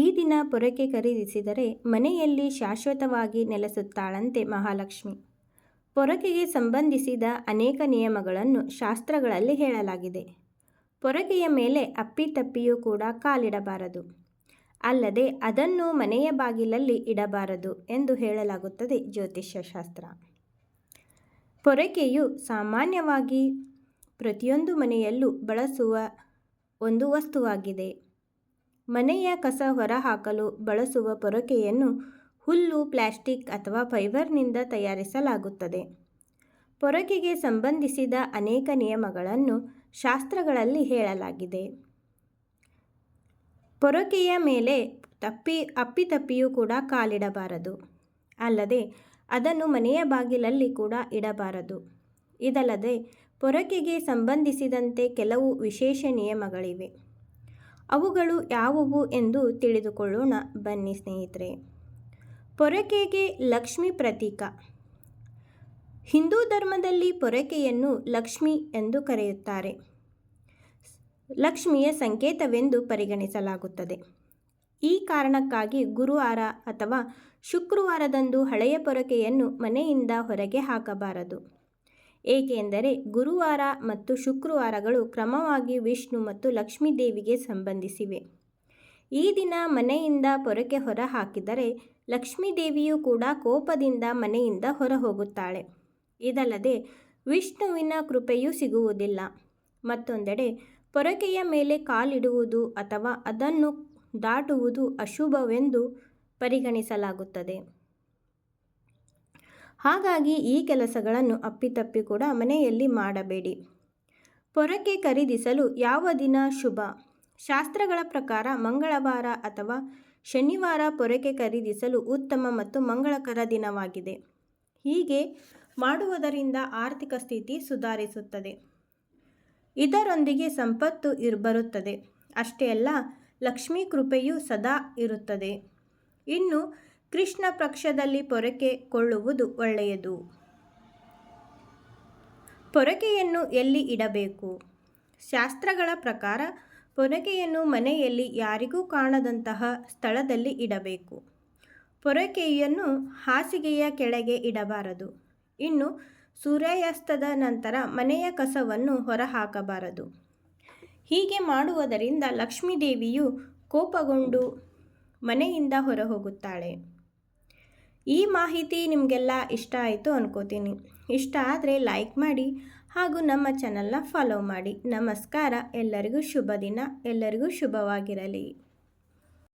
ಈ ದಿನ ಪೊರಕೆ ಖರೀದಿಸಿದರೆ ಮನೆಯಲ್ಲಿ ಶಾಶ್ವತವಾಗಿ ನೆಲೆಸುತ್ತಾಳಂತೆ ಮಹಾಲಕ್ಷ್ಮಿ. ಪೊರಕೆಗೆ ಸಂಬಂಧಿಸಿದ ಅನೇಕ ನಿಯಮಗಳನ್ನು ಶಾಸ್ತ್ರಗಳಲ್ಲಿ ಹೇಳಲಾಗಿದೆ. ಪೊರಕೆಯ ಮೇಲೆ ಅಪ್ಪಿತಪ್ಪಿಯೂ ಕೂಡ ಕಾಲಿಡಬಾರದು. ಅಲ್ಲದೆ ಅದನ್ನು ಮನೆಯ ಬಾಗಿಲಲ್ಲಿ ಇಡಬಾರದು ಎಂದು ಹೇಳಲಾಗುತ್ತದೆ ಜ್ಯೋತಿಷ್ಯ ಶಾಸ್ತ್ರ ಪೊರಕೆಯು ಸಾಮಾನ್ಯವಾಗಿ ಪ್ರತಿಯೊಂದು ಮನೆಯಲ್ಲೂ ಬಳಸುವ ಒಂದು ವಸ್ತುವಾಗಿದೆ. ಮನೆಯ ಕಸ ಹೊರಹಾಕಲು ಬಳಸುವ ಪೊರಕೆಯನ್ನು ಹುಲ್ಲು, ಪ್ಲಾಸ್ಟಿಕ್ ಅಥವಾ ಫೈಬರ್ನಿಂದ ತಯಾರಿಸಲಾಗುತ್ತದೆ. ಪೊರಕೆಗೆ ಸಂಬಂಧಿಸಿದ ಅನೇಕ ನಿಯಮಗಳನ್ನು ಶಾಸ್ತ್ರಗಳಲ್ಲಿ ಹೇಳಲಾಗಿದೆ. ಪೊರಕೆಯ ಮೇಲೆ ತಪ್ಪಿ ಅಪ್ಪಿತಪ್ಪಿಯೂ ಕೂಡ ಕಾಲಿಡಬಾರದು. ಅಲ್ಲದೆ, ಅದನ್ನು ಮನೆಯ ಬಾಗಿಲಲ್ಲಿ ಕೂಡ ಇಡಬಾರದು. ಇದಲ್ಲದೆ, ಪೊರಕೆಗೆ ಸಂಬಂಧಿಸಿದಂತೆ ಕೆಲವು ವಿಶೇಷ ನಿಯಮಗಳಿವೆ. ಅವುಗಳು ಯಾವುವು ಎಂದು ತಿಳಿದುಕೊಳ್ಳೋಣ. ಬನ್ನಿ ಸ್ನೇಹಿತರೆ. ಪೊರಕೆಗೆ ಲಕ್ಷ್ಮಿ ಪ್ರತೀಕ. ಹಿಂದೂ ಧರ್ಮದಲ್ಲಿ ಪೊರಕೆಯನ್ನು ಲಕ್ಷ್ಮಿ ಎಂದು ಕರೆಯುತ್ತಾರೆ. ಲಕ್ಷ್ಮಿಯ ಸಂಕೇತವೆಂದು ಪರಿಗಣಿಸಲಾಗುತ್ತದೆ. ಈ ಕಾರಣಕ್ಕಾಗಿ ಗುರುವಾರ ಅಥವಾ ಶುಕ್ರವಾರದಂದು ಹಳೆಯ ಪೊರಕೆಯನ್ನು ಮನೆಯಿಂದ ಹೊರಗೆ ಹಾಕಬಾರದು. ಏಕೆಂದರೆ ಗುರುವಾರ ಮತ್ತು ಶುಕ್ರವಾರಗಳು ಕ್ರಮವಾಗಿ ವಿಷ್ಣು ಮತ್ತು ಲಕ್ಷ್ಮೀ ದೇವಿಗೆ ಸಂಬಂಧಿಸಿವೆ. ಈ ದಿನ ಮನೆಯಿಂದ ಪೊರಕೆ ಹೊರ ಹಾಕಿದರೆ ಲಕ್ಷ್ಮೀ ದೇವಿಯು ಕೂಡ ಕೋಪದಿಂದ ಮನೆಯಿಂದ ಹೊರ ಹೋಗುತ್ತಾಳೆ ಇದಲ್ಲದೆ ವಿಷ್ಣುವಿನ ಕೃಪೆಯೂ ಸಿಗುವುದಿಲ್ಲ. ಮತ್ತೊಂದೆಡೆ ಪೊರಕೆಯ ಮೇಲೆ ಕಾಲಿಡುವುದು ಅಥವಾ ಅದನ್ನು ದಾಟುವುದು ಅಶುಭವೆಂದು ಪರಿಗಣಿಸಲಾಗುತ್ತದೆ. ಹಾಗಾಗಿ ಈ ಕೆಲಸಗಳನ್ನು ಅಪ್ಪಿತಪ್ಪಿ ಕೂಡ ಮನೆಯಲ್ಲಿ ಮಾಡಬೇಡಿ. ಪೊರಕೆ ಖರೀದಿಸಲು ಯಾವ ದಿನ ಶುಭ? ಶಾಸ್ತ್ರಗಳ ಪ್ರಕಾರ ಮಂಗಳವಾರ ಅಥವಾ ಶನಿವಾರ ಪೊರಕೆ ಖರೀದಿಸಲು ಉತ್ತಮ ಮತ್ತು ಮಂಗಳಕರ ದಿನವಾಗಿದೆ. ಹೀಗೆ ಮಾಡುವುದರಿಂದ ಆರ್ಥಿಕ ಸ್ಥಿತಿ ಸುಧಾರಿಸುತ್ತದೆ. ಇದರೊಂದಿಗೆ ಸಂಪತ್ತು ಇರ್ಬರುತ್ತದೆ. ಅಷ್ಟೇ ಅಲ್ಲ, ಲಕ್ಷ್ಮೀ ಕೃಪೆಯು ಸದಾ ಇರುತ್ತದೆ. ಇನ್ನು ಕೃಷ್ಣ ಪಕ್ಷದಲ್ಲಿ ಪೊರಕೆ ಕೊಳ್ಳುವುದು ಒಳ್ಳೆಯದು. ಪೊರಕೆಯನ್ನು ಎಲ್ಲಿ ಇಡಬೇಕು? ಶಾಸ್ತ್ರಗಳ ಪ್ರಕಾರ ಪೊರಕೆಯನ್ನು ಮನೆಯಲ್ಲಿ ಯಾರಿಗೂ ಕಾಣದಂತಹ ಸ್ಥಳದಲ್ಲಿ ಇಡಬೇಕು. ಪೊರಕೆಯನ್ನು ಹಾಸಿಗೆಯ ಕೆಳಗೆ ಇಡಬಾರದು. ಇನ್ನು ಸೂರ್ಯಾಸ್ತದ ನಂತರ ಮನೆಯ ಕಸವನ್ನು ಹೊರಹಾಕಬಾರದು. ಹೀಗೆ ಮಾಡುವುದರಿಂದ ಲಕ್ಷ್ಮೀದೇವಿಯು ಕೋಪಗೊಂಡು ಮನೆಯಿಂದ ಹೊರ ಹೋಗುತ್ತಾಳೆ ಈ ಮಾಹಿತಿ ನಿಮಗೆಲ್ಲ ಇಷ್ಟ ಆಯಿತು ಅನ್ಕೋತೀನಿ. ಇಷ್ಟ ಆದರೆ ಲೈಕ್ ಮಾಡಿ ಹಾಗೂ ನಮ್ಮ ಚಾನಲ್ನ ಫಾಲೋ ಮಾಡಿ. ನಮಸ್ಕಾರ. ಎಲ್ಲರಿಗೂ ಶುಭ ದಿನ. ಎಲ್ಲರಿಗೂ ಶುಭವಾಗಿರಲಿ.